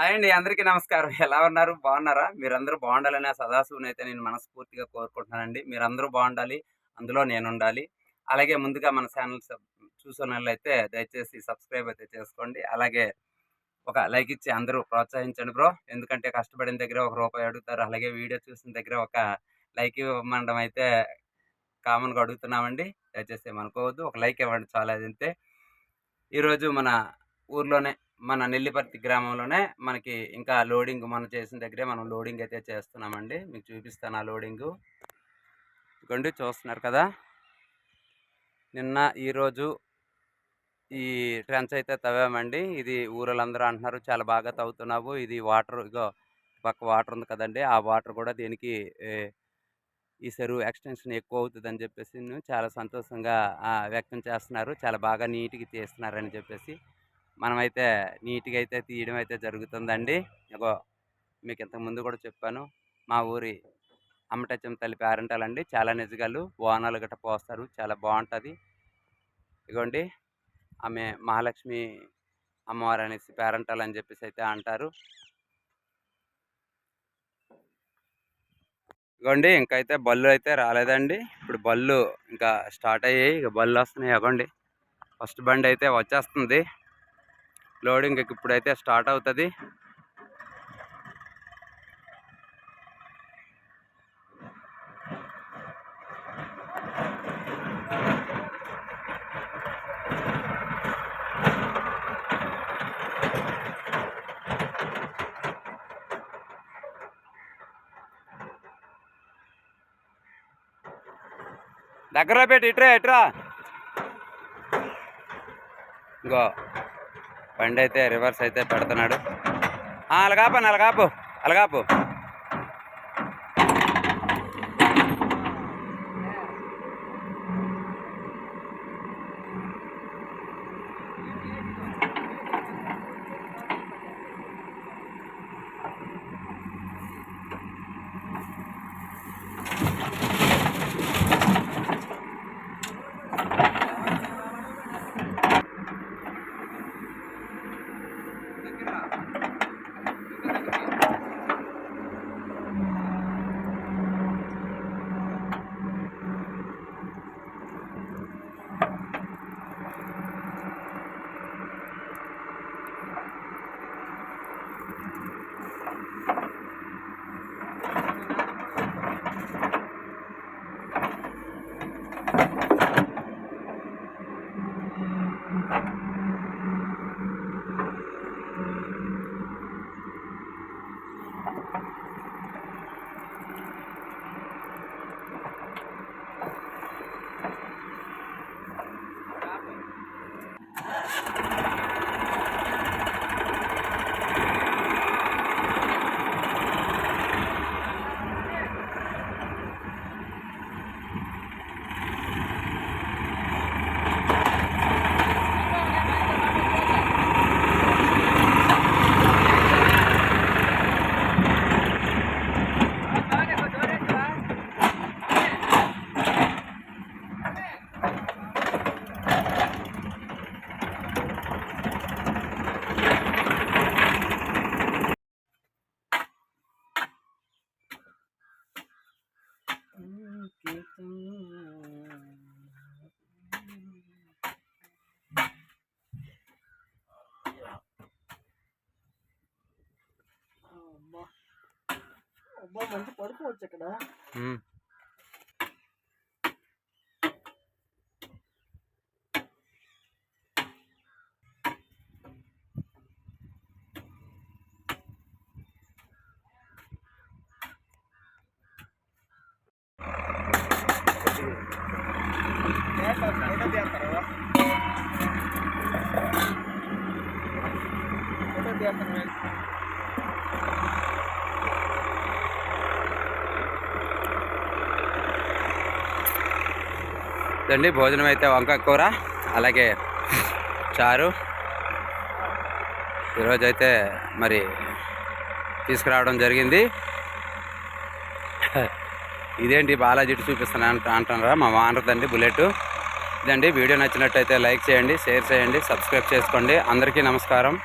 Hi అండి అందరికీ నమస్కారం. ఎలా ఉన్నారు? బాగున్నారా? మీరందరూ బాగుండాలని సదాశివునైతే సదాశివుని అయితే నేను మనస్ఫూర్తిగా కోరుకుంటున్నానండి. మీరందరూ బాగుండాలి అందులో నేను ఉండాలి అలాగే ముందుగా మన ఛానల్ చూసుకున్నట్లయితే దయచేసి సబ్స్క్రైబ్ అయితే చేసుకోండి. అలాగే ఒక లైక్ ఇచ్చి అందరూ ప్రోత్సహించండి బ్రో. ఎందుకంటే కష్టపడిన దగ్గర ఒక రూపాయి అడుగుతారు. అలాగే వీడియో చూసిన దగ్గర ఒక లైక్ ఇవ్వమండం అయితే కామన్గా అడుగుతున్నామండి. దయచేసి ఏమనుకోవద్దు ఒక లైక్ ఇవ్వండి చాలా అదంతే. ఈరోజు మన ఊర్లోనే మన నెల్లిపర్తి గ్రామంలోనే మనకి ఇంకా లోడింగ్ మనం చేసిన దగ్గరే మనం లోడింగ్ అయితే చేస్తున్నామండి. మీకు చూపిస్తాను ఆ లోడింగు. ఇదిగోండి చూస్తున్నారు కదా? నిన్న ఈరోజు ఈ ట్రెంచ్ అయితే తవ్వామండి. ఇది ఊరలందరూ అంటున్నారు చాలా బాగా తవ్వుతున్నావు. ఇది వాటర్ ఇగో పక్క వాటర్ ఉంది కదండి. ఆ వాటర్ కూడా దీనికి ఈ చెరువు ఎక్స్టెన్షన్ ఎక్కువ అవుతుందని చెప్పేసి చాలా సంతోషంగా వ్యక్తం చేస్తున్నారు. చాలా బాగా నీట్గా తీస్తున్నారని చెప్పేసి. మనమైతే నీట్గా అయితే తీయడం అయితే జరుగుతుందండి. ఇగో మీకు ఇంతకుముందు కూడా చెప్పాను. మా ఊరి అమ్మటచ్చం తల్లి పేరెంటాలండి. చాలా నిజగాలు బోనాలు గట్ట పోస్తారు. చాలా బాగుంటుంది ఇగోండి. ఆమె మహాలక్ష్మి అమ్మవారు అనేసి పేరెంటాలు అని చెప్పేసి అయితే అంటారు. ఇగోండి ఇంకైతే బళ్ళు అయితే రాలేదండి. ఇప్పుడు బళ్ళు ఇంకా స్టార్ట్ అయ్యాయి ఇక బళ్ళు వస్తున్నాయి ఇగోండి ఫస్ట్ బండి అయితే వచ్చేస్తుంది. లోడింగ్ ఇప్పుడైతే స్టార్ట్ అవుతుంది. దగ్గర పెట్టి ఇట్రా ఇట్రా ఇంకో బండి అయితే రివర్స్ అయితే పెడుతున్నాడు. ఆ, అలగాపు అన్న అలగాపు అలగాపు. అబ్బా మంచి పడుకోవచ్చు ఇక్కడ ఉమ్. ఇదండి భోజనం అయితే వంకాయ కూర అలాగే చారు. ఈరోజు అయితే మరి తీసుకురావడం జరిగింది. ఇదేంటి బాలాజీ చూపిస్తున్నాను చూపిస్తాను అంట అంటున్నారా? మా వానరదండి బుల్లెట్. ఇదండి వీడియో నచ్చినట్టయితే లైక్ చేయండి షేర్ చేయండి సబ్స్క్రైబ్ చేసుకోండి. అందరికీ నమస్కారం.